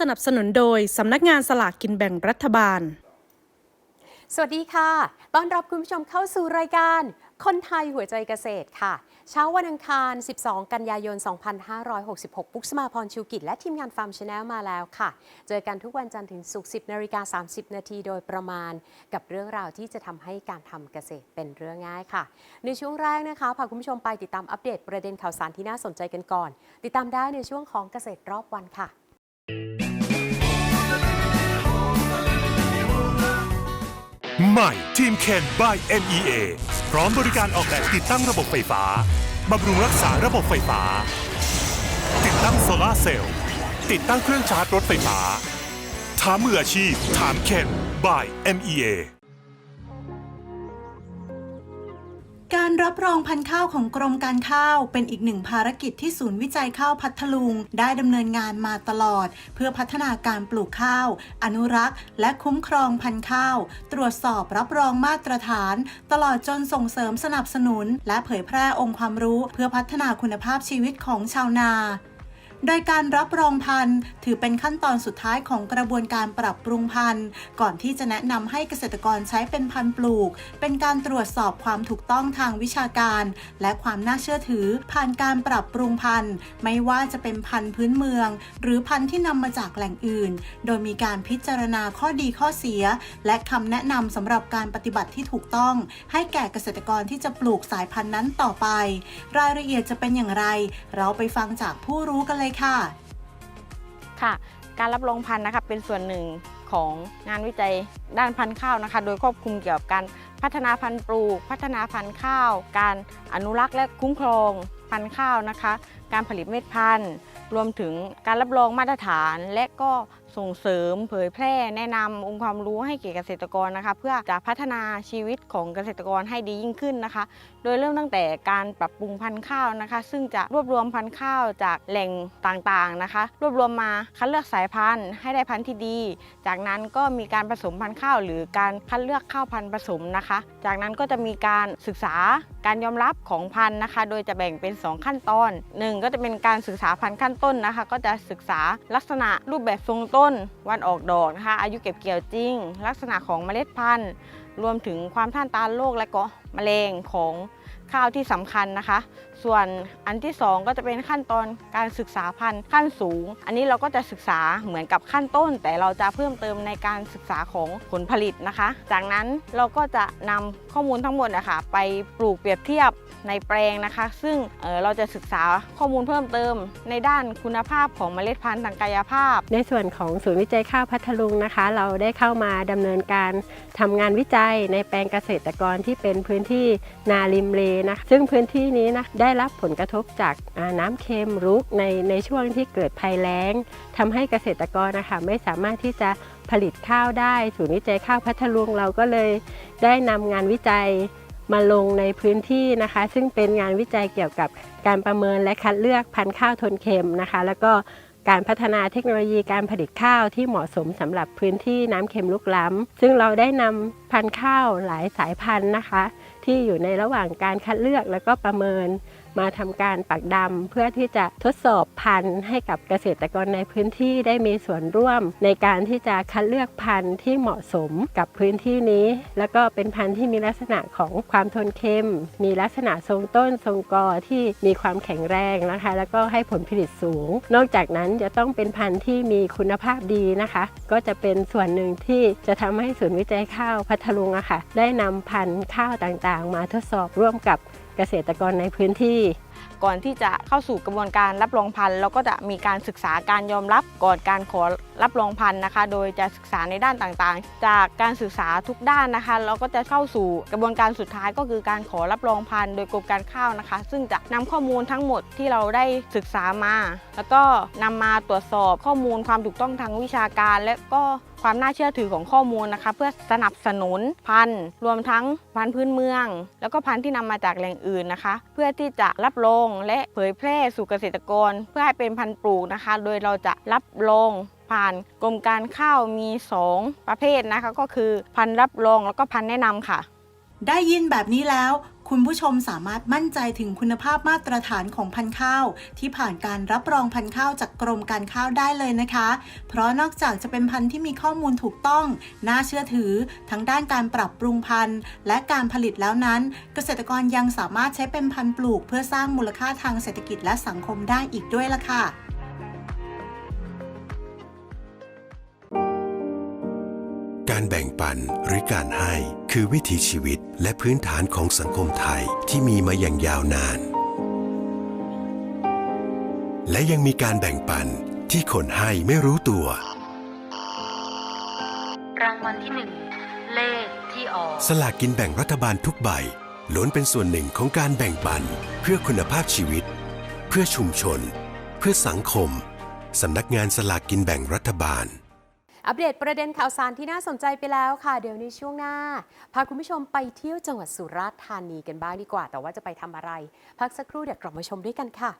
สนับสนุนโดย สำนักงานสลากกินแบ่งรัฐบาล สวัสดีค่ะ ต้อนรับคุณผู้ชมเข้าสู่รายการ คนไทยหัวใจเกษตรค่ะ เช้าวันอังคาร 12 กันยายน 2566 ปุ๊กสมาพรชูกิจและทีมงานฟาร์มชาแนลมาแล้วค่ะ เจอกันทุกวันจันทร์ถึงศุกร์ 10นาฬิกา30 นาทีโดยประมาณ กับเรื่องราวที่จะทำให้การทำเกษตรเป็นเรื่องง่ายค่ะ ในช่วงแรกนะคะพาคุณผู้ชมไปติดตามอัปเดตประเด็นข่าวสารที่น่าสนใจกันก่อน ติดตามได้ในช่วงของเกษตรรอบวันค่ะ ใหม่ทีมเคน by MEA พร้อมบริการออกแบบติดตั้งระบบไฟฟ้าบำรุงรักษาระบบไฟฟ้า ติดตั้งโซลาเซลล์ติดตั้งเครื่องชาร์จรถไฟฟ้าถามมืออาชีพถามเคน by MEA การรับรองพันธุ์ข้าวของกรมการข้าวเป็นอีกหนึ่งภารกิจที่ศูนย์วิจัยข้าวพัทลุง ได้ดำเนินงานมาตลอด เพื่อพัฒนาการปลูกข้าว อนุรักษ์ และคุ้มครองพันธุ์ข้าว ตรวจสอบรับรองมาตรฐาน ตลอดจนส่งเสริมสนับสนุน และเผยแพร่องค์ความรู้ เพื่อพัฒนาคุณภาพชีวิตของชาวนา โดยการรับรองพันธุ์ ถือเป็นขั้นตอนสุดท้ายของกระบวนการปรับปรุงพันธุ์ ก่อนที่จะแนะนำให้เกษตรกรใช้เป็นพันธุ์ปลูก เป็นการตรวจสอบความถูกต้องทางวิชาการ และความน่าเชื่อถือ ผ่านการปรับปรุงพันธุ์ ไม่ว่าจะเป็นพันธุ์พื้นเมือง หรือพันธุ์ที่นำมาจากแหล่งอื่น โดยมีการพิจารณาข้อดีข้อเสีย และคำแนะนำสำหรับการปฏิบัติที่ถูกต้อง ให้แก่เกษตรกรที่จะปลูกสายพันธุ์นั้นต่อไป รายละเอียดจะเป็นอย่างไร เราไปฟังจากผู้รู้กันเลยค่ะ ค่ะ การรับรองพันธุ์นะคะเป็นส่วนหนึ่งของงานวิจัยด้านพันธุ์ข้าวนะคะ โดยควบคุมเกี่ยวกับการพัฒนาพันธุ์ปลูก พัฒนาพันธุ์ข้าว การอนุรักษ์และคุ้มครองพันธุ์ข้าวนะคะ การผลิตเม็ดพันธุ์ รวมถึงการรับรองมาตรฐานและก็ ส่งเสริมเผยแพร่แนะนำองค์ความรู้ให้แก่เกษตรกรนะคะ เพื่อจะพัฒนาชีวิตของเกษตรกรให้ดียิ่งขึ้นนะคะ โดยเริ่มตั้งแต่การปรับปรุงพันธุ์ข้าวนะคะ ซึ่งจะรวบรวมพันธุ์ข้าวจากแหล่งต่างๆนะคะ รวบรวมมาคัดเลือกสายพันธุ์ ให้ได้พันธุ์ที่ดี จากนั้นก็มีการผสมพันธุ์ข้าว หรือการคัดเลือกข้าวพันธุ์ผสมนะคะ จากนั้นก็จะมีการศึกษาการยอมรับของพันธุ์นะคะ โดยจะแบ่งเป็น 2 ขั้นตอนหนึ่งก็จะเป็นการศึกษาพันธุ์ขั้นต้นนะคะ ก็จะศึกษาลักษณะรูปแบบทรงต้นวันออกดอกนะคะ อายุเก็บเกี่ยวจริง ลักษณะของเมล็ดพันธุ์รวมถึงความต้านทานโรคและก็แมลงของข้าวที่สำคัญนะคะ ส่วนอันที่ 2 ก็จะเป็นขั้นตอนการศึกษาพันธุ์ขั้นสูง อันนี้เราก็จะศึกษาเหมือนกับขั้นต้น แต่เราจะเพิ่มเติมในการศึกษาของผลผลิตนะคะ จากนั้นเราก็จะนำข้อมูลทั้งหมดนะคะไปปลูกเปรียบเทียบในแปลงนะคะ ซึ่งเเราจะศึกษาข้อมูลเพิ่มเติม ในด้านคุณภาพของเมล็ดพันธุ์ทางกายภาพ ในส่วนของศูนย์วิจัยข้าวพัทลุงนะคะ เราได้เข้ามาดำเนินการทำงานวิจัยในแปลงเกษตรกรที่เป็นพื้นที่นาริมเลนะคะซึ่งพื้นที่นี้นะได้รับผลกระทบจากน้ำเค็มรุกในในช่วงที่เกิดภัยแล้งทำให้เกษตรกรนะคะไม่สามารถที่จะผลิตข้าวได้ศูนย์วิจัยข้าวพัทลุงเราก็เลยได้นำงานวิจัยมาลงในพื้นที่นะคะ ซึ่งเป็นงานวิจัยเกี่ยวกับการประเมินและคัดเลือกพันธุ์ข้าวทนเค็มนะคะ แล้วก็ การพัฒนาเทคโนโลยีการผลิตข้าวที่เหมาะสมสำหรับพื้นที่น้ำเค็มลุกล้ำ ซึ่งเราได้นำพันธุ์ข้าวหลายสายพันธุ์นะคะ ที่อยู่ในระหว่างการคัดเลือกแล้วก็ประเมิน มาทำการปักดำเพื่อที่จะทดสอบพันธุ์ให้กับเกษตรกรในพื้นที่ได้มีส่วนร่วม ในการที่จะคัดเลือกพันธุ์ที่เหมาะสมกับพื้นที่นี้ แล้วก็เป็นพันธุ์ที่มีลักษณะของความทนเค็ม มีลักษณะทรงต้นทรงกอที่มีความแข็งแรงนะคะ แล้วก็ให้ผลผลิตสูง นอกจากนั้นจะต้องเป็นพันธุ์ที่มีคุณภาพดีนะคะ ก็จะเป็นส่วนหนึ่งที่จะทำให้ศูนย์วิจัยข้าวพัทลุงอะค่ะ ได้นำพันธุ์ข้าวต่างๆ มาทดสอบร่วมกับ เกษตรกรในพื้นที่ ก่อนที่จะเข้าสู่กระบวนการรับรองพันธุ์เราก็จะมีการศึกษาการยอมรับก่อนการขอรับรองพันธุ์นะคะ โดยจะศึกษาในด้านต่างๆ จากการศึกษาทุกด้านนะคะ เราก็จะเข้าสู่กระบวนการสุดท้ายก็คือการขอรับรองพันธุ์โดยกรมการข้าวนะคะ ซึ่งจะนำข้อมูลทั้งหมดที่เราได้ศึกษามา แล้วก็นำมาตรวจสอบข้อมูลความถูกต้องทางวิชาการ และก็ ความน่าเชื่อถือของข้อมูลนะคะ เพื่อสนับสนุนพันธุ์รวมทั้งพันธุ์พื้นเมือง แล้วก็พันธุ์ที่นำมาจากแหล่งอื่นนะคะ เพื่อที่จะรับรองและเผยแพร่สู่เกษตรกร เพื่อให้เป็นพันธุ์ปลูกนะคะ โดยเราจะรับรองผ่านกรมการข้าวมี 2 ประเภทนะคะ ก็คือพันธุ์รับรองแล้วก็พันธุ์แนะนำค่ะ ได้ยินแบบนี้แล้ว คุณผู้ชมสามารถมั่นใจถึงคุณภาพมาตรฐานของพันธุ์ข้าว ที่ผ่านการรับรองพันธุ์ข้าวจากกรมการข้าวได้เลยนะคะ เพราะนอกจากจะเป็นพันธุ์ที่มีข้อมูลถูกต้อง น่าเชื่อถือ ทั้งด้านการปรับปรุงพันธุ์ และการผลิตแล้วนั้น เกษตรกรยังสามารถใช้เป็นพันธุ์ปลูก เพื่อสร้างมูลค่าทางเศรษฐกิจและสังคมได้อีกด้วยล่ะค่ะ การแบ่งปันหรือการให้ คือวิถีชีวิตและพื้นฐานของสังคมไทยที่มีมาอย่างยาวนาน และยังมีการแบ่งปันที่คนให้ไม่รู้ตัว รางวัลที่หนึ่งเลขที่ออกสลากกินแบ่งรัฐบาลทุกใบล้วนเป็นส่วนหนึ่งของการแบ่งปัน เพื่อคุณภาพชีวิต เพื่อชุมชน เพื่อสังคม สำนักงานสลากกินแบ่งรัฐบาล อัปเดตประเด็นข่าวสารที่น่าสนใจไปแล้วค่ะ เดี๋ยวในช่วงหน้า พาคุณผู้ชมไปเที่ยวจังหวัดสุราษฎร์ธานีกันบ้างดีกว่า แต่ว่าจะไปทำอะไร พักสักครู่เดี๋ยวกลับมาชมด้วยกันค่ะ